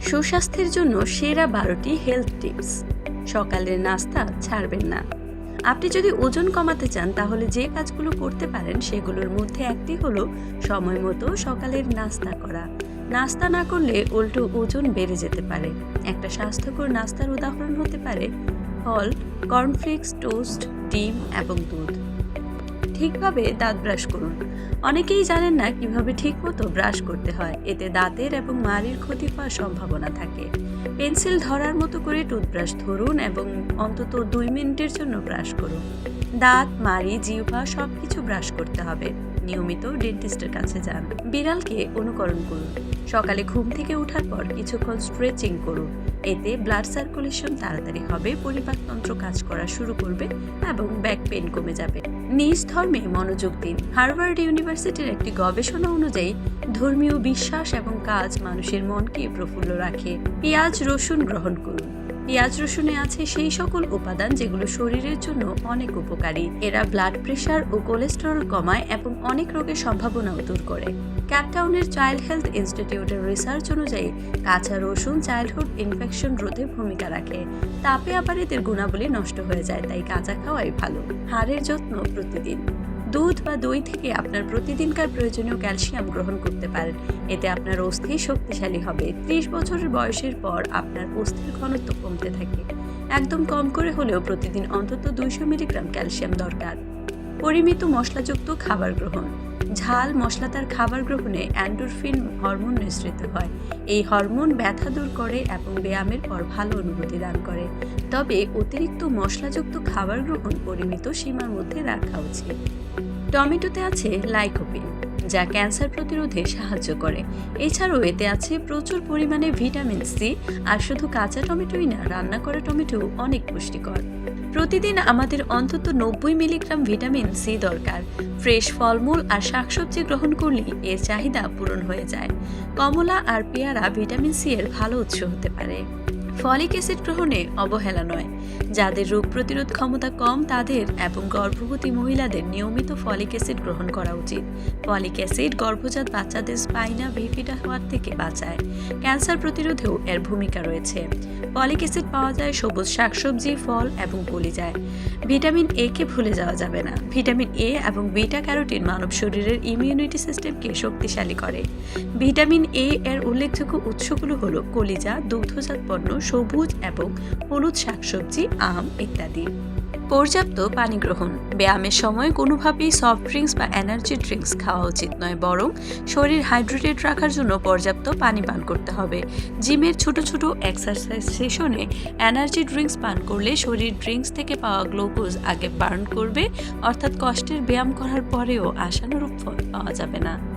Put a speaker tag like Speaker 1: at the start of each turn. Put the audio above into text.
Speaker 1: সুস্বাস্থ্যের জন্য সেরা বারোটি হেলথ টিপস সকালের নাস্তা ছাড়বেন না। আপনি যদি ওজন কমাতে চান, তাহলে যে কাজগুলো করতে পারেন, সেগুলোর মধ্যে একটি হলো সময় মতো সকালের নাস্তা করা। নাস্তা না করলে উল্টো ওজন বেড়ে যেতে পারে। একটা স্বাস্থ্যকর নাস্তার উদাহরণ হতে পারে, ফল কর্নফ্লেক্স টোস্ট ডিম এবং দুধ। ঠিকভাবে দাঁত ব্রাশ করুন। অনেকেই জানেন না কীভাবে ঠিকমতো ব্রাশ করতে হয়। এতে দাঁতের এবং মাড়ির ক্ষতি হওয়ার সম্ভাবনা থাকে। পেন্সিল ধরার মতো করে টুথব্রাশ ধরুন এবং অন্তত দুই মিনিটের জন্য ব্রাশ করুন। দাঁত মাড়ি জিহ্বা সব কিছু ব্রাশ করতে হবে। নিয়মিত ডেন্টিস্টের কাছে যান। বিড়ালকে অনুকরণ করুন। সকালে ঘুম থেকে ওঠার পর কিছুক্ষণ স্ট্রেচিং করুন। এতে ব্লাড সার্কুলেশন তাড়াতাড়ি হবে, পরিপাকতন্ত্র কাজ করা শুরু করবে এবং ব্যাক পেন কমে যাবে। নিজ ধর্মে মনোযোগ দিন। হার্ভার্ড ইউনিভার্সিটির একটি গবেষণা অনুযায়ী, ধর্মীয় বিশ্বাস এবং কাজ মানুষের মনকে প্রফুল্ল রাখে। পেঁয়াজ, রসুন গ্রহণ করুন। পেঁয়াজ রসুনে আছে সেই সকল উপাদান যেগুলো শরীরের জন্য অনেক উপকারী। এরা ব্লাড প্রেশার ও কোলেস্টেরল কমায় এবং অনেক রোগের সম্ভাবনাও দূর করে। ক্যাপটাউনের চাইল্ড হেলথ ইনস্টিটিউটের রিসার্চ অনুযায়ী কাঁচা রসুন চাইল্ডহুড ইনফেকশন রোধে ভূমিকা রাখে। তাপে আবার এদের গুণাবলী নষ্ট হয়ে যায়, তাই কাঁচা খাওয়াই ভালো। হাড়ের যত্ন প্রতিদিন। দুধ বা দই থেকে আপনার প্রতিদিনকার প্রয়োজনীয় ক্যালসিয়াম গ্রহণ করতে পারেন। এতে আপনার অস্থি শক্তিশালী হবে। ত্রিশ বছরের বয়সের পর আপনার অস্থির ঘনত্ব কমতে থাকে। একদম কম করে হলেও প্রতিদিন অন্তত দুইশো মিলিগ্রাম ক্যালসিয়াম দরকার। পরিমিত মশলাযুক্ত খাবার গ্রহণ। ঝাল মশলাদার খাবার গ্রহণে অ্যান্ডোরফিন হরমোন নিঃসৃত হয়। এই হরমোন ব্যথা দূর করে এবং ব্যায়ামের পর ভালো অনুভূতি দান করে। তবে অতিরিক্ত মশলাযুক্ত খাবার গ্রহণ পরিমিত সীমার মধ্যে রাখা উচিত। টমেটোতে আছে লাইকোপিন, যা ক্যান্সার প্রতিরোধে সাহায্য করে। এছাড়াও এতে আছে প্রচুর পরিমাণে ভিটামিন সি, আর শুধু কাঁচা টমেটোই না, রান্না করা টমেটো অনেক পুষ্টিকর। প্রতিদিন আমাদের অন্তত নব্বই মিলিগ্রাম ভিটামিন সি দরকার। ফ্রেশ ফলমূল আর শাকসবজি গ্রহণ করলেই এর চাহিদা পূরণ হয়ে যায়। কমলা আর পেয়ারা ভিটামিন সি এর ভালো উৎস হতে পারে। ফলিক অ্যাসিড গ্রহণে অবহেলা নয়। যাদের রোগ প্রতিরোধ ক্ষমতা কম, তাদের এবং গর্ভবতী মহিলাদের নিয়মিত ফলিক অ্যাসিড গ্রহণ করা উচিত। ফলিক অ্যাসিড গর্ভজাত বাচ্চাদের স্পাইনা ভিফিডা হওয়ার থেকে বাঁচায়। ক্যান্সার প্রতিরোধেও এর ভূমিকা রয়েছে। ফলিক অ্যাসিড পাওয়া যায় সবুজ শাকসবজি, ফল এবং কলিজায়। ভিটামিন এ কে ভুলে যাওয়া যাবে না। ভিটামিন এ এবং বিটা ক্যারোটিন মানব শরীরের ইমিউনিটি সিস্টেমকে শক্তিশালী করে। ভিটামিন এ এর উল্লেখযোগ্য উৎসগুলো হলো কলিজা, দুগ্ধজাত পণ্য সবুজ এবং হলুদ শাকসবজি, আম ইত্যাদি। পর্যাপ্ত পানি গ্রহণ। ব্যায়ামের সময় কোনোভাবেই সফট ড্রিঙ্কস বা এনার্জি ড্রিঙ্কস খাওয়া উচিত নয়, বরং শরীর হাইড্রেটেড রাখার জন্য পর্যাপ্ত পানি পান করতে হবে। জিমের ছোট ছোট এক্সারসাইজ সেশনে এনার্জি ড্রিঙ্কস পান করলে শরীর ড্রিঙ্কস থেকে পাওয়া গ্লুকোজ আগে বার্ন করবে, অর্থাৎ কষ্টের ব্যায়াম করার পরেও আশানুরূপ ফল পাওয়া যাবে না।